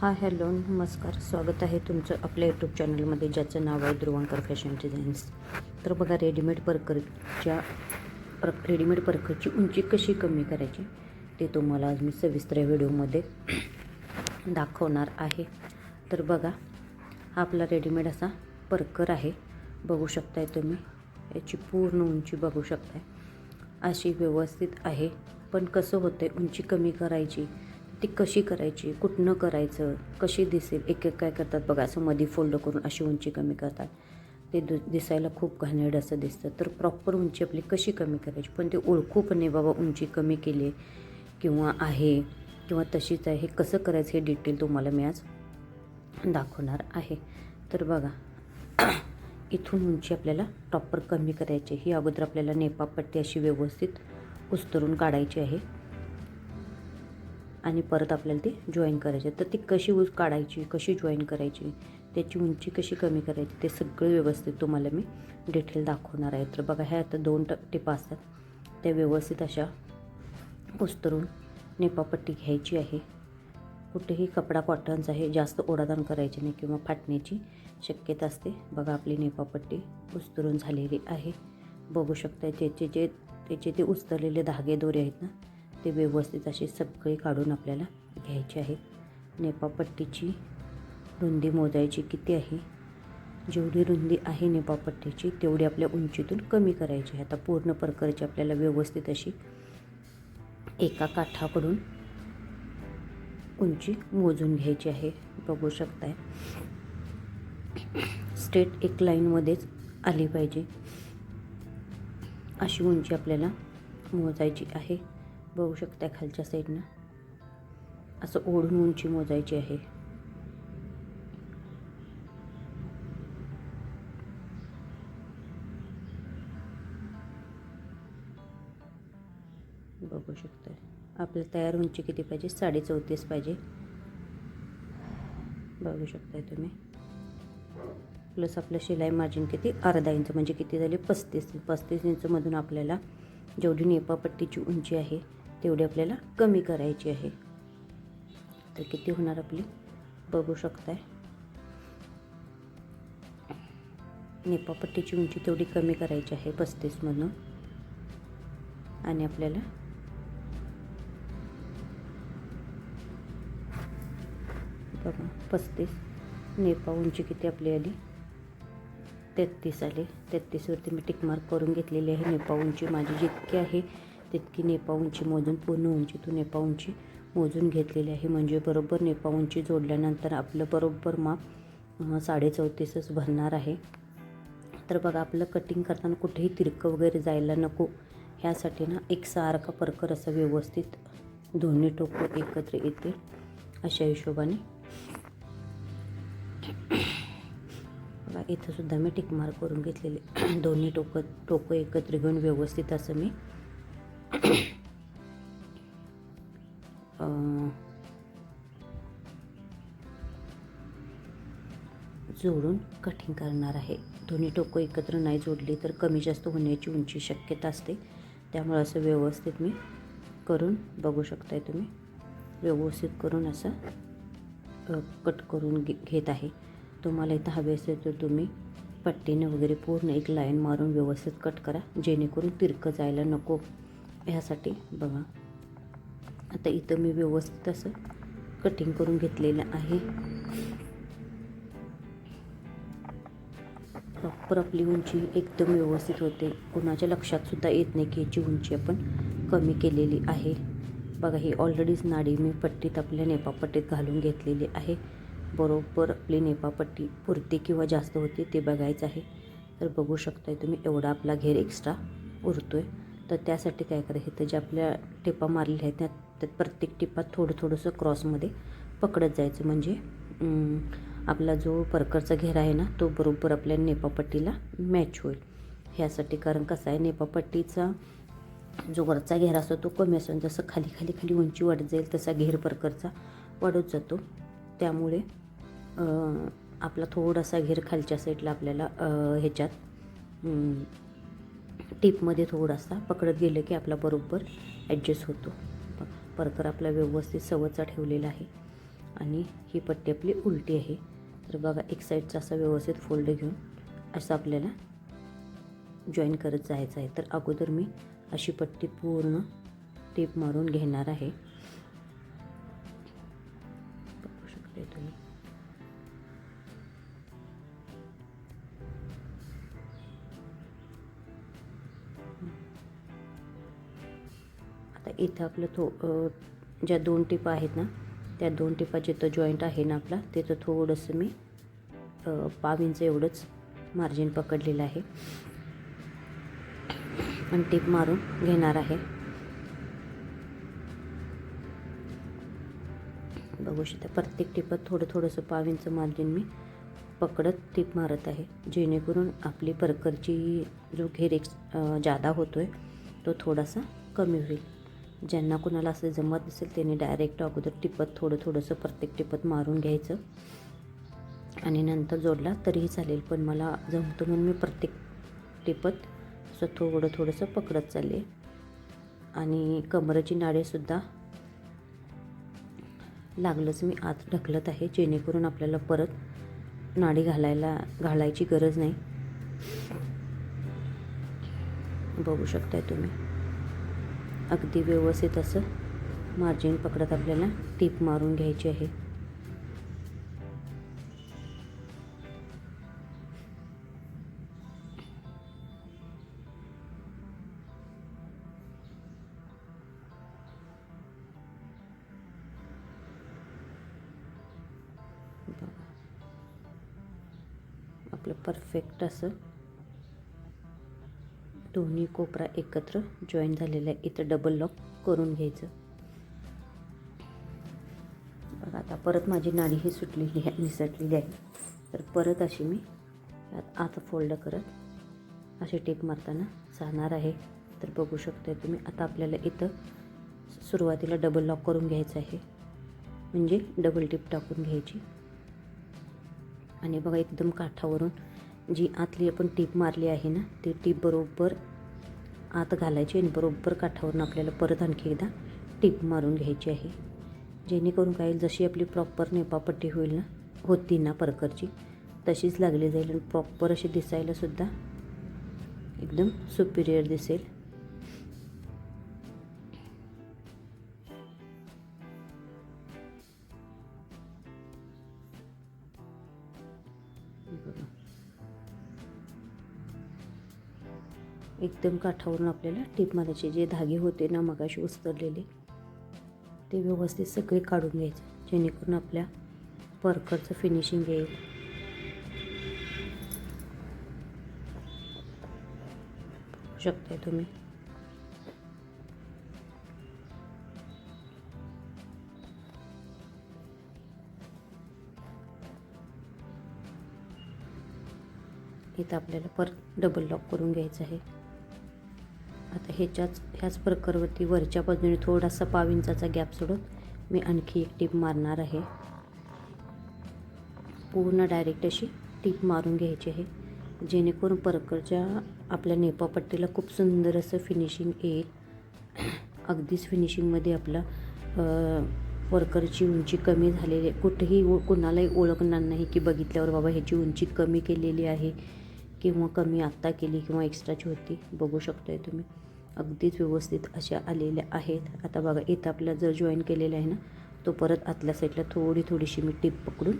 हा हॅलो नमस्कार. स्वागत आहे तुमचं आपल्या यूट्यूब चॅनलमध्ये ज्याचं नाव आहे ध्रुवांकर फॅशन डिझाईन्स तर बघा रेडीमेड परकरच्या पर रेडीमेड परकरची उंची कशी कमी करायची ते तुम्हाला आज मी सविस्तर व्हिडिओमध्ये दाखवणार आहे. तर बघा हा आपला रेडीमेड असा परकर आहे. बघू शकताय तुम्ही याची पूर्ण उंची बघू शकताय. अशी व्यवस्थित आहे. पण कसं होतं आहे उंची कमी करायची ती कशी करायची कुठनं करायचं कशी दिसेल एक एक काय करतात बघा असं मध्ये फोल्ड करून अशी उंची कमी करतात. ते दु दिसायला खूप घाणेड असं दिसतं. तर प्रॉपर उंची आपली कशी कमी करायची? पण ते ओळखू पण नाही बाबा उंची कमी केली किंवा आहे किंवा तशीच आहे हे कसं करायचं हे डिटेल तुम्हाला मी आज दाखवणार आहे. तर बघा इथून उंची आपल्याला प्रॉपर कमी करायची आहे. ही अगोदर आपल्याला नेपापट्टी अशी व्यवस्थित उस्तरून काढायची आहे. आणि परत आपल्याला ती जॉईन करायची. तर ती कशी उस काढायची कशी जॉईन करायची त्याची उंची कशी कमी करायची ते सगळं व्यवस्थित तुम्हाला मी डिटेल दाखवणार आहे. तर बघा ह्या आता दोन ट टिपा असतात. त्या व्यवस्थित अशा उस्तरून नेपापट्टी घ्यायची आहे. कुठेही कपडा कॉटन्स आहे जास्त ओढादान करायची नाही किंवा फाटण्याची शक्यता असते. बघा आपली नेपापट्टी उस्तरून झालेली आहे. बघू शकता त्याचे जे त्याचे ते उस्तरलेले धागे दोरे आहेत ना ते व्यवस्थित असे सगळे काढून आपल्याला घ्यायचे आहेत नेपापट्टीची रुंदी मोजायची किती आहे? जेवढी रुंदी आहे नेपापट्टीची तेवढी आपल्या उंचीतून कमी करायची आहे. आता पूर्ण प्रकारची आपल्याला व्यवस्थित अशी एका काठाकडून उंची मोजून घ्यायची आहे. बघू शकताय. स्ट्रेट एक लाईनमध्येच आली पाहिजे. अशी उंची आपल्याला मोजायची आहे. बघू शकता खालच्या साईडनं. असं ओढून उंची मोजायची आहे. बघू शकता आपल्या तयार उंची किती पाहिजे? साडे चौतीस पाहिजे. बघू शकताय तुम्ही. प्लस आपलं शिलाई मार्जिन किती? अर्धा इंच म्हणजे किती झाली? पस्तीस. पस्तीस इंचमधून आपल्याला जेवढी नेपापट्टीची उंची आहे तेवढी आपल्याला कमी करायची आहे. तर किती होणार आपली? बघू शकताय. नेपापट्टीची उंची तेवढी कमी करायची आहे पस्तीसमधून आणि आपल्याला बघा पस्तीस. नेपा उंची किती आपली आली? तेहतीस आले. तेहतीसवरती मी टिकमार्क करून घेतलेली आहे. नेपा उंची माझी जितकी आहे तितकी नेपा उंची मोजून पूर्ण उंचीतून नेपा उंची मोजून घेतलेली आहे. म्हणजे बरोबर नेपा उंची जोडल्यानंतर आपलं बरोबर माप साडे चौतीसच भरणार आहे. तर बघा आपलं कटिंग करताना कुठेही तिरकं वगैरे जायला नको. ह्यासाठी ना एक सारखा परकर असं व्यवस्थित दोन्ही टोकं एकत्र येतील अशा हिशोबाने. बघा इथं मी टिकमार करून घेतलेले. दोन्ही टोकं टोकं एकत्र घेऊन व्यवस्थित असं मी जोडून कटिंग करणार आहे. दोन्ही टोकं एकत्र नाही जोडली तर कमी जास्त होण्याची उंची शक्यता असते. त्यामुळे असं व्यवस्थित मी करून बघू शकताय तुम्ही. व्यवस्थित करून असं कट करून घे घेत आहे. तुम्हाला इथं हवे असेल तर तुम्ही पट्टीने वगैरे पूर्ण एक लाईन मारून व्यवस्थित कट करा. जेणेकरून तिरकं जायला नको. ह्यासाठी बघा. आता इथं मी व्यवस्थित असं कटिंग करून घेतलेलं आहे. प्रॉपर आपली उंची एकदम व्यवस्थित होते. कोणाच्या लक्षातसुद्धा येत नाही की याची उंची आपण कमी केलेली आहे. बघा ही ऑलरेडीच नाडी मी पट्टीत आपल्या नेपापट्टीत घालून घेतलेली आहे. बरोबर आपली नेपापट्टी पुरती किंवा जास्त होते ते बघायचं आहे. तर बघू शकताय तुम्ही एवढा आपला घेर एक्स्ट्रा उरतो आहे तर त्यासाठी काय करायचं तर जे आपल्या टिपा मारलेल्या आहेत त्या त्यात प्रत्येक टिपात थोडं थोडंसं क्रॉसमध्ये पकडत जायचं. म्हणजे आपला जो परकरचा घेर आहे ना तो बरोबर आपल्या नेपापट्टीला मॅच होईल. ह्यासाठी कारण कसं आहे नेपापट्टीचा जो वरचा घेर असतो तो कमी असतो. जसं खाली खाली खाली उंची वाढत जाईल तसा घेर परकरचा वाढत जातो. त्यामुळे आपला थोडासा घेर खालच्या साईडला आपल्याला ह्याच्यात टिपमध्ये थोडासा पकडत गेलं की आपला बरोबर ॲडजस्ट होतो. परकर आपला व्यवस्थित सवचा ठेवलेला आहे आणि ही पट्टी आपली उलटी आहे. तर बघा एक साईडचा असा व्यवस्थित फोल्ड घेऊन असं आपल्याला जॉईन करत जायचं आहे. तर अगोदर मी अशी पट्टी पूर्ण टेप मारून घेणार आहे. आता इथं आपलं थो ज्या दोन टिपा आहेत ना त्या दोन टिपा जिथं जॉईंट आहे ना आपला. तिथं थोडंसं मी पाव इंच एवढंच मार्जिन पकडलेलं आहे. आणि टीप मारून घेणार आहे. बघू शकता प्रत्येक टिपात थोडं थोडंसं पाव इंच मार्जिन मी पकडत टीप मारत आहे. जेणेकरून आपली परकरची जो घेर एक जादा होतो आहे तो थोडासा कमी होईल. ज्यांना कोणाला असं जमत असेल त्यांनी डायरेक्ट अगोदर टिपत थोडं थोडंसं प्रत्येक टिपत मारून घ्यायचं. आणि नंतर जोडला तरीही चालेल. पण मला जमतो म्हणून मी प्रत्येक टिपत असं थोडं थोडंसं पकडत चालले. आणि कमरेची नाडेसुद्धा लागलंच मी आत ढकलत आहे जेणेकरून आपल्याला परत नाडी घालायला घालायची गरज नाही. बघू शकताय तुम्ही. अगदी व्यवस्थित असं मार्जिन पकडत आपल्याला टीप मारून घ्यायची आहे. आपलं परफेक्ट असं दोन्ही कोपरा एकत्र जॉईन झालेला आहे इथं डबल लॉक करून घ्यायचं. बघा आता परत माझी नाडी ही सुटलेली आहे निसटलेली आहे तर परत अशी मी आता फोल्ड करत अशी टेप मारताना जाणार आहे. तर बघू शकता तुम्ही आता आपल्याला इथं सुरुवातीला डबल लॉक करून घ्यायचं आहे. म्हणजे डबल टिप टाकून घ्यायची. आणि बघा एकदम काठावरून जी आतली आपण टीप मारली आहे ना ती टीप बरोबर आत घालायची आणि बरोबर काठावरून आपल्याला परत आणखी एकदा टीप मारून घ्यायची आहे. जेणेकरून काय होईल, जशी आपली प्रॉपर नेपापट्टी होईल ना होती ना परकरची तशीच लागली जाईल आणि प्रॉपर अशी दिसायलासुद्धा एकदम सुपिरियर दिसेल. एकदम काठावरून आपल्याला टीप मारायचे. जे धागे होते ना मगाशी उस्तरलेले ते व्यवस्थित सगळे काढून घ्यायचे. जेणेकरून आपल्या परकरचं फिनिशिंग येईल. शकताय तुम्ही? इथं आपल्याला परत डबल लॉक करून घ्यायचं आहे. आता ह्याच्याच ह्याच प्रकारवरती वरच्या बाजूने थोडासा पाव इंचाचा गॅप सोडून मी आणखी एक टीप मारणार आहे. पूर्ण डायरेक्ट अशी टीप मारून घ्यायची आहे. जेणेकरून परकरच्या आपल्या नेपापट्टीला खूप सुंदर असं फिनिशिंग येईल. अगदीच फिनिशिंगमध्ये आपला वर्करची उंची कमी झालेली आहे. कुठेही ओ कुणालाही ओळखणार नाही की बघितल्यावर बाबा ह्याची उंची कमी केलेली आहे किंवा कमी आत्ता केली किंवा एक्स्ट्राची होती. बघू शकताय तुम्ही. अगदीच व्यवस्थित अशा आलेल्या आहेत. आता बघा इथं आपला जर जॉईन केलेलं आहे ना तो परत आतल्या साईडला थोडी थोडीशी मी टीप पकडून